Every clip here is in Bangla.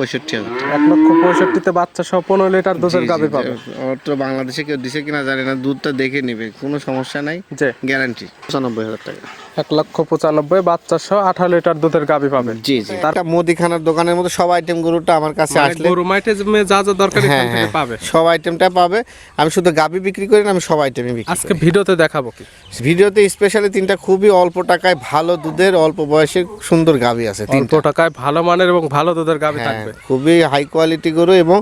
পঁয়ষট্টি হাজার এক লক্ষ পঁয়ষট্টিতে বাচ্চা সহ পনেরো লিটার দুধের গাভি পাবে। ওর তো বাংলাদেশে কেউ দিছে কিনা জানি না দুধটা দেখে নিবে কোনো সমস্যা নাই যে গ্যারান্টি পঁচানব্বই হাজার টাকা। এক লক্ষ পঁচানব্বই বাচ্চা সহ আঠারো লিটার দুধের গাভি পাবে জি জি। তার মুদিখানার দোকানের মতো সব আইটেম গরুটা আমার কাছে মানে আসলে গরু মাইটে যে যা দরকার এখান হ্যাঁ থেকে হ্যাঁ। পাবে। সব আইটেমটা পাবে। আমি শুধু গাবি বিক্রি করি না আমি সব আইটেমই বিক্রি আজকে ভিডিওতে দেখাবো কি? ভিডিওতে স্পেশালি তিনটা খুবই অল্প টাকায় ভালো দুধের অল্প বয়সে সুন্দর গাবি আছে অল্প টাকায় ভালো মানের এবং ভালো দুধের গাভি হ্যাঁ, থাকবে। খুবই হাই কোয়ালিটি গরু এবং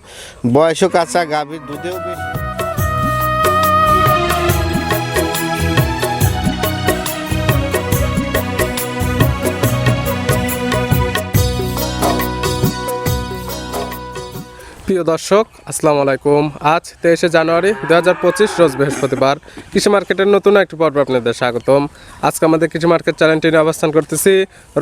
বয়সও কাঁচা গাভীর দুধেও বেশি প্রিয় দর্শক, আসসালামু আলাইকুম। আজ তেইশে জানুয়ারি দু হাজার পঁচিশ, রোজ বৃহস্পতিবার। কৃষি মার্কেটের নতুন একটি পর্ব আপনাদের স্বাগতম। আজকে আমাদের কৃষি মার্কেট চ্যানেলটি নিয়ে অবস্থান করতেছি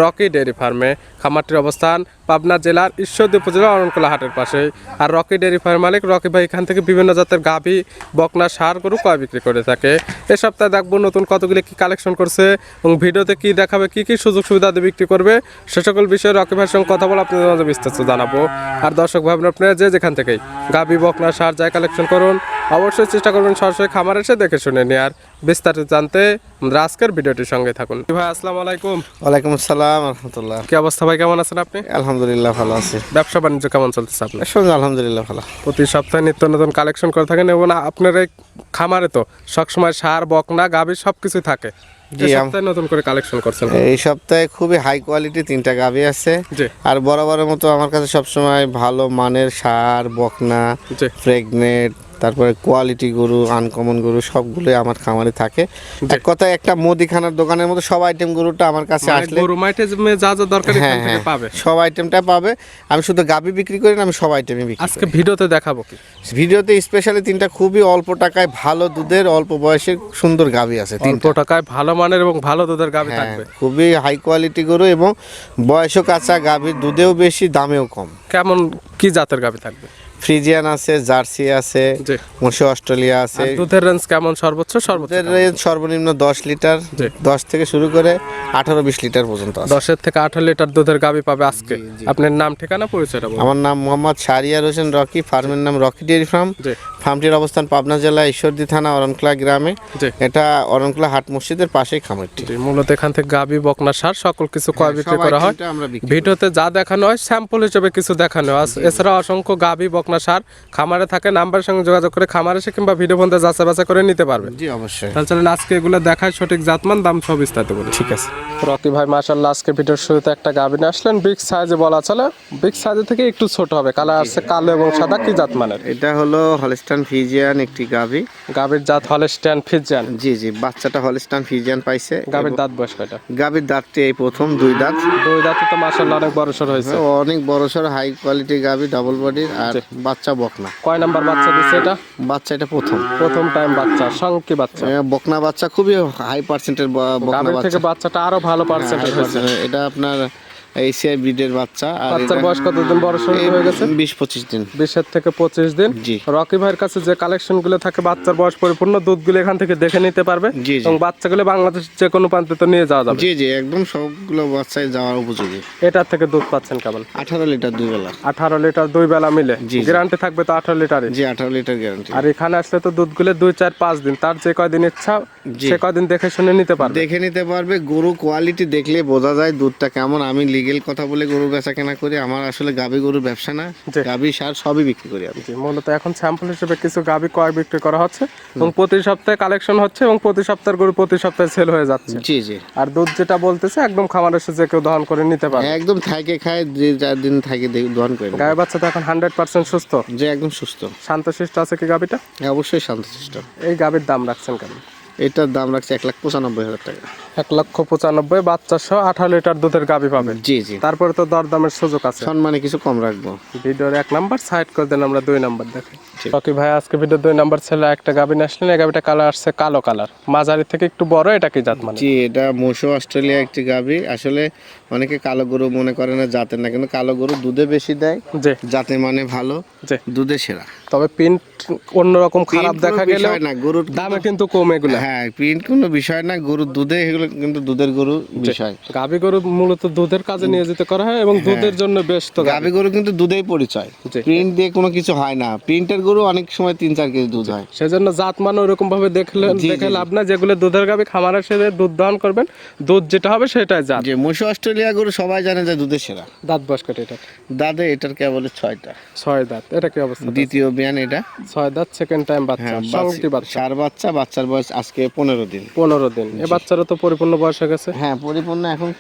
রকি ডেয়ারি ফার্মে। খামারটির অবস্থান পাবনা জেলার ঈশ্বরদী উপজেলা অরণকোলা হাটের পাশে আর রকি ডেয়ারি ফার্ম মালিক রকি ভাই এখান থেকে বিভিন্ন জাতের গাভী, বকনা, সার, গরু কয় বিক্রি করে থাকে। এ সপ্তাহে দেখব নতুন কতগুলি কি কালেকশন করছে এবং ভিডিওতে কি দেখাবে, কি কি সুযোগ সুবিধা বিক্রি করবে, সে সকল বিষয়ে রকি ভাইয়ের সঙ্গে কথা বলে আপনাদের বিস্তারিত জানাব। আর দর্শক ভাবনা আপনারা যে যেখান থেকেই। গাভী বকনা সার যায় কালেকশন করুন অবশ্যই চেষ্টা করবেন সরাসরি খামার এসে দেখে শুনে নিয়ে আর বিস্তারিত জানতে আমাদের আজকের ভিডিওটির সঙ্গে থাকুন। ভাই আসসালামু আলাইকুম। ওয়ালাইকুম আসসালাম রহমতুল্লাহ। কি অবস্থা ভাই কেমন আছেন আপনি? আলহামদুলিল্লাহ ভালো আছে। ব্যবসা বাণিজ্য কেমন চলতেছে আপনার? শুনুন আলহামদুলিল্লাহ ভালো। প্রতি সপ্তাহে নিত্য নতুন কালেকশন করে থাকেন এবং আপনার এই খামারে তো সবসময় সার বকনা গাভী সব কিছু থাকে। জি, সপ্তাহে নতুন করে কালেকশন করছেন এই সপ্তাহে খুবই হাই কোয়ালিটি তিনটা গাভী আছে। আর বরাবরের মতো আমার কাছে সবসময় ভালো মানের সার বকনা জি। প্রেগনেট তারপরে কোয়ালিটি গরু আনকমন গরু সবগুলোই আমার খামারে থাকে। এক কথায় একটা মুদিখানার দোকানের মতো সব আইটেম গরুটা আমার কাছে মানে আসলে গরু মাইটে যে যা দরকার হ্যাঁ হ্যাঁ। পাবে। সব আইটেমটা পাবে। আমি শুধু গাবি বিক্রি করি না আমি সব আইটেমই বিক্রি আজকে ভিডিওতে দেখাবো কি? ভিডিওতে স্পেশালি তিনটা খুবই অল্প টাকায় ভালো দুধের অল্প বয়সে সুন্দর গাবি আছে অল্প তিনটা টাকায় ভালো মানের এবং ভালো দুধের গাভী হ্যাঁ থাকবে। খুবই হাই কোয়ালিটি গরু এবং বয়সও কাঁচা গাভীর দুধেও বেশি দামেও কম। কেমন কি জাতের গাভী থাকবে? ফ্রিজিয়ান আছে জার্সি আছে মশি অস্ট্রেলিয়া আছে। দুধের রেঞ্জ কেমন? সর্বোচ্চ সর্বোচ্চ রেঞ্জ সর্বনিম্ন দশ লিটার জি। দশ থেকে শুরু করে আঠারো বিশ লিটার পর্যন্ত আছে। দশের থেকে আঠারো লিটার দুধের গাভী পাবে আজকে। আপনার নাম ঠিকানা পরিচয়টা বলুন। আমার নাম মোহাম্মদ শারিয়ার হোসেন রকি ফার্মের নাম রকি ডেয়ারি ফার্ম। ফার্মটির অবস্থান পাবনা জেলা ঈশ্বরদী থানা অরণকলা গ্রামে। এটা অরণকলা হাট মসজিদের পাশেই খামারটি। মূলত এখান থেকে গাভী বকনা সার সকল কিছু ক্রয় বিক্রি করা হয়। ভিডিওতে যা দেখানো হয় স্যাম্পল হিসেবে কিছু দেখানো হয়। এছাড়া অসংখ্য গাবি গাভী বকনা সার খামারে থাকে নাম্বারের সঙ্গে যোগাযোগ করে খামারে এসে কিংবা ভিডিও ফোনতে যাচাই বাছাই করে নিতে পারবেন জি অবশ্যই। তাহলে চলেন আজকে এগুলো দেখায় সঠিক জাতমান দাম সব বিস্তারিত বলি। ঠিক আছে। রকি ভাই মাশাল্লাহ আজকে ভিডিওর শুরুতে একটা গাভী নিয়ে আসলেন। বিগ সাইজে বলা চলে বিগ সাইজে থেকে একটু ছোট হবে। কালার আছে কালো এবং সাদা কি জাত মানের এটা হলো হলস্টান ফিজিয়ান একটি গাভি। গাভীর জাত হলে স্ট্যান্ড ফিজান জি জি বাচ্চাটা হলস্টান ফিজিয়ান পাইছে। গাভীর দাঁত বয়স কয়টা? গাভীর দাঁতটি এই প্রথম দুই দাঁত। দুই দাঁতে তো মাশাল্লাহ অনেক বড় সর হয়েছে। অনেক বড় সড় হাই কোয়ালিটি গাভি ডাবল বডির আর। বাচ্চা বকনা। কয় নাম্বার বাচ্চা দিচ্ছে এটা? বাচ্চা এটা প্রথম। প্রথম টাইম বাচ্চা সংকে বাচ্চা। হ্যাঁ বকনা বাচ্চা খুবই হাই পার্সেন্টের বকনা বাচ্চা থেকে বাচ্চা। বাচ্চাটা আরও ভালো পার্সেন্টেজ হয়েছে। এটা আপনার এসিআই ব্রিডের বাচ্চা আর বাচ্চার বয়স কতদিন? বড় এই হয়ে গেছে? বিশ পঁচিশ দিন। বিশের থেকে পঁচিশ দিন। জি। রকি ভাইয়ের কাছে যে কালেকশনগুলো থাকে বাচ্চার বয়স পরিপূর্ণ দুধগুলো এখান থেকে দেখে নিতে পারবে। এবং বাচ্চাগুলো বাংলাদেশ যে কোনো প্রান্তে তো নিয়ে যাওয়া যাবে। জি জি একদম সবগুলো বাচ্চায় যাওয়ার উপযোগী। এটার থেকে দুধ পাচ্ছেন লিটার দুই বেলা। আঠারো লিটার দুই বেলা মিলে। গ্যারান্টি থাকবে তো আঠারো লিটারে জি আঠারো লিটার গ্যারান্টি। আর এখানে আসলে তো দুধগুলো দুই চার পাঁচ দিন। তার যে কয়দিন ইচ্ছা সে কয়দিন দেখে শুনে নিতে পারবে। দেখে নিতে পারবে। গরু কোয়ালিটি দেখলে বোঝা যায় দুধটা কেমন। আমি লিগেল কথা বলে গরু বেচা কেনা করি আমার আসলে গাভী গরুর ব্যবসা না। গাভী সার সবই বিক্রি করি আমি। মূলত এখন স্যাম্পল হিসেবে কিছু গাভী কয় বিক্রি করা হচ্ছে এবং প্রতি সপ্তাহে কালেকশন হচ্ছে এবং প্রতি সপ্তাহের গরু প্রতি সপ্তাহে সেল হয়ে যাচ্ছে। জি জি। আর দুধ যেটা বলতেছে একদম খামার এসে যে কেউ দহন করে নিতে পারে। একদম থাকে খায় দুই চার দিন থাকে দে- দোয়ান করে। গায়ে বাচ্চা তো এখন হান্ড্রেড পার্সেন্ট সুস্থ। যে একদম সুস্থ। শান্তশিষ্ট আছে কি গাভীটা? হ্যাঁ, অবশ্যই শান্তশিষ্ট। এই গাভীর দাম রাখছেন কেন এটার দাম রাখছে এক লাখ পঁচানব্বই হাজার টাকা। এক লক্ষ পঁচানব্বই বাচ্চা সহ আঠারো লিটার দুধের গাভী পাবেন। জি জি। তারপরে তো দরদামের সুযোগ আছে। সম্মানে কিছু কম রাখব। ভিডিওর এক নাম্বার সাইড করে দেন আমরা দুই নাম্বার দেখি। ওকে ভাই আজকে ভিডিও দুই নাম্বার ছেলে একটা গাভী আসলেন এই গাভীটা কালার আসছে কালো কালার মাঝারি থেকে একটু বড় এটা কি জাত মানে? জি এটা মোশো অস্ট্রেলিয়া একটি গাভী। আসলে অনেকে কালো গরু মনে করে না জাতের না কিন্তু কালো গরু দুধে বেশি দেয়। জাতে মানে ভালো দুধে সেরা। তবে প্রিন্ট অন্যরকম খারাপ দেখা গেলে না গরুর দামে কিন্তু কম এগুলো। হ্যাঁ প্রিন্ট কোনো বিষয় না গরুর দুধে এগুলো কিন্তু দুধের গরু বিষয়। গাভী গরু মূলত দুধের কাজে নিয়োজিত করা হয় এবং দুধের জন্য বেশ তো গাভী গরু কিন্তু দুধেই পরিচয়। প্রিন্ট দিয়ে কোনো কিছু হয় না। প্রিন্টের গরু অনেক সময় তিন চার কেজি দুধ হয়। সেজন্য জাত মান ওরকম ভাবে দেখলে দেখে লাভ না যেগুলো দুধের গাভী খামারে সেরে দুধ দহন করবেন দুধ যেটা হবে সেটাই জাত। যে মহিষ অস্ট্রেলিয়া গরু সবাই জানে যে দুধের সেরা। দাঁত বয়স কাটে এটা দাদে এটার কেবল ছয়টা। ছয় দাঁত এটা কি অবস্থা? দ্বিতীয় বিয়ান এটা। ছয় দাঁত সেকেন্ড টাইম বাচ্চা হ্যাঁ বাচ্চা চার বাচ্চা। বাচ্চার বয়স আজকে পনেরো দিন। পনেরো দিন। এ বাচ্চারও তো পরিপূর্ণ বয়স হয়ে গেছে? হ্যাঁ পরিপূর্ণ এখন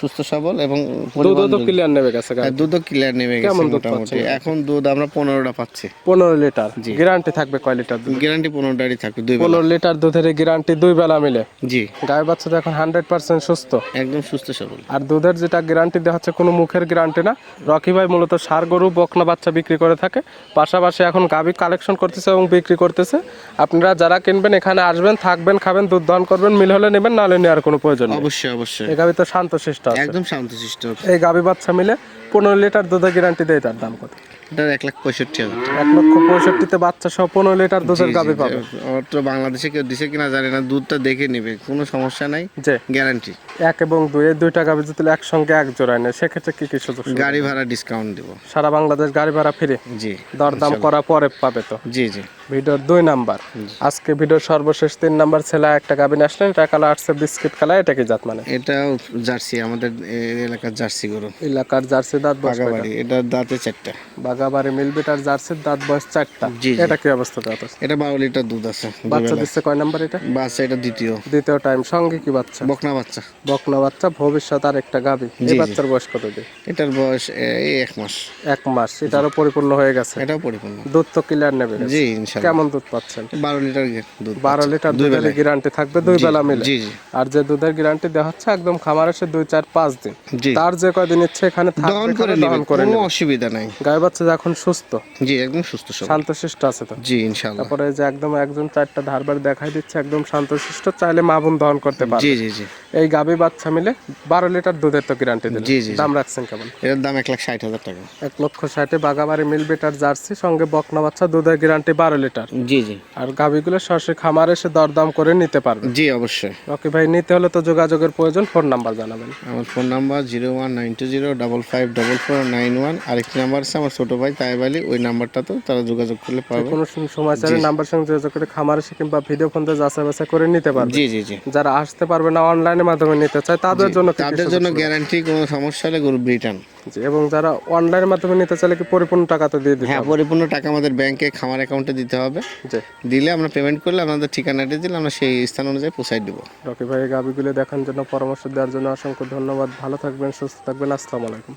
সুস্থ সবল এবং দুধও তো ক্লিয়ার নেবে গেছে হ্যাঁ, দুধও ক্লিয়ার নেমে গেছে কেমন দুধ মোটামুটি। এখন দুধ আমরা পনেরোটা পাচ্ছি। পনেরো লিটার। জি। গ্যারান্টি থাকবে কয় লিটার দুধ গ্যারান্টি পনেরোটারই থাকবে দুই পনেরো লিটার দুধের গ্যারান্টি দুই বেলা মিলে। জি। গায়ে বাচ্চা তো এখন হান্ড্রেড পার্সেন্ট সুস্থ। একদম সুস্থ সবল। আর দুধের যেটা গ্যারান্টি দেওয়া হচ্ছে কোনো মুখের গ্যারান্টি না। রকি ভাই মূলত সার গরু বকনা বাচ্চা বিক্রি করে থাকে। পাশাপাশি এখন গাভী কালেকশন করতেছে এবং বিক্রি করতেছে। আপনারা যারা কিনবেন এখানে আসবেন থাকবেন খাবেন দুধ দহন করবেন মিল হলে নেবেন নাহলে নেওয়ার কোনো প্রয়োজন অবশ্যই অবশ্যই। এই গাভী তো শান্ত শিষ্ট একদম একদম শান্তশিষ্ট। এই গাভী বাচ্চা মিলে পনেরো লিটার দুধের গ্যারান্টি দেয় তার দাম কত? এটার এক লাখ পঁয়ষট্টি হাজার। এক লক্ষ পঁয়ষট্টিতে বাচ্চা সহ পনেরো লিটার দুধের গাভী পাবে। অত্র বাংলাদেশে কেউ দিছে কিনা জানি না দুধটা দেখে নেবে কোনো সমস্যা নাই যে গ্যারান্টি এক এবং দুই এই দুইটা গাভী যদি একসঙ্গে এক জোড়ায় নেয় সেক্ষেত্রে কি কি সুযোগ গাড়ি ভাড়া ডিসকাউন্ট দিব। সারা বাংলাদেশ গাড়ি ভাড়া ফিরে? জি দরদাম করা পরে পাবে তো? জি জি। ভিডিওর দুই নাম্বার। আজকে ভিডিওর সর্বশেষ তিন নাম্বার ছেলে একটা গাবিন আসলেন এটা কালো আসছে বিস্কিট কালা এটা কি জাত মানে? এটাও জার্সি আমাদের এলাকার জার্সি গরু। এলাকার জার্সি দাঁত বয়স বাগাবাড়ি এটার দাঁতে চারটা। বাগাবাড়ি মিলবিটার জার্সির দাঁত বয়স চারটা। জি। এটা কি অবস্থা দাঁত আছে? এটা বারো লিটার দুধ আছে বাচ্চা দিচ্ছে কয় নাম্বার এটা? বাচ্চা এটা দ্বিতীয়। দ্বিতীয় টাইম। সঙ্গে কি বাচ্চা? বকনা বাচ্চা। বকনা বাচ্চা ভবিষ্যৎ আর একটা গাবি এই বাচ্চার বয়স কত দিন? এটার বয়স এই এক মাস। এক মাস। এটারও পরিপূর্ণ হয়ে গেছে? এটাও পরিপূর্ণ। দুধ তো ক্লিয়ার নেবে। জি ইনশাল্লাহ। কেমন দুধ পাচ্ছেন? বারো লিটার দুধ বারো লিটার দুধের গ্যারান্টি থাকবে দুই বেলা মিলে। জি জি। আর যে দুধের গ্যারান্টি দেওয়া হচ্ছে একদম খামার এসে দুই চার পাঁচ দিন। তার যে কয়দিন ইচ্ছে এখানে থাকবে দহন করে কোনো অসুবিধা নাই। গায়ে বাচ্চা এখন সুস্থ? জি একদম সুস্থ শান্তশিষ্ট আছে তো? জি ইনশাল্লাহ তারপরে যে একদম একজন চারটা ধারবার দেখাই দিচ্ছে একদম শান্তশিষ্ট চাইলে মা বোন দহন করতে পারে জি জি জি। এই গাবি বাচ্চা মিলে বারো লিটার দুধের তো গ্যারান্টি জি, জি। দাম রাখছেন কেমন? এটার দাম এক লাখ ষাট হাজার টাকা। এক লক্ষ ষাটে বাগাবাড়ি মিল বেটার জার্সি সঙ্গে বকনা বাচ্চা দুধের গ্যারান্টি বারো লিটার। জি জি। আর গাবিগুলো সরাসরি খামার এসে দরদাম করে নিতে পারবে। জি অবশ্যই। ওকে ভাই নিতে হলে তো যোগাযোগের প্রয়োজন ফোন নাম্বার জানাবেন। আমার phone number zero one nine two zero double five double four nine one আরেকটি নাম্বার আছে আমার ছোটো ভাই তাই আলী ওই নাম্বারটা তো তারা যোগাযোগ করলে পাবে। কোনো সম- সময় চাইলে নাম্বার সঙ্গে যোগাযোগ করে খামার এসে কিংবা ভিডিও ফোন দিয়ে যাচাই বাছাই করে নিতে পারবে। জি জি জি। যারা আসতে পারবে না অনলাইনের মাধ্যমে নিতে চায় তাদের জন্য তাদের জন্য গ্যারান্টি কোনো সমস্যা হলে গরু জি, এবং যারা অনলাইনের মাধ্যমে নিতে চাইলে কি পরিপূর্ণ টাকা তো দিয়ে দিতে হ্যাঁ পরিপূর্ণ টাকা আমাদের ব্যাংকে খামার অ্যাকাউন্টে দিতে হবে। জি। দিলে আমরা পেমেন্ট করলে আপনাদের ঠিকানাটা দিলে আমরা সেই স্থান অনুযায়ী পৌঁছাই দেবো। রকি ভাই গাবিগুলো দেখার জন্য পরামর্শ দেওয়ার জন্য অসংখ্য ধন্যবাদ। ভালো থাকবেন সুস্থ থাকবেন। আসসালামু আলাইকুম।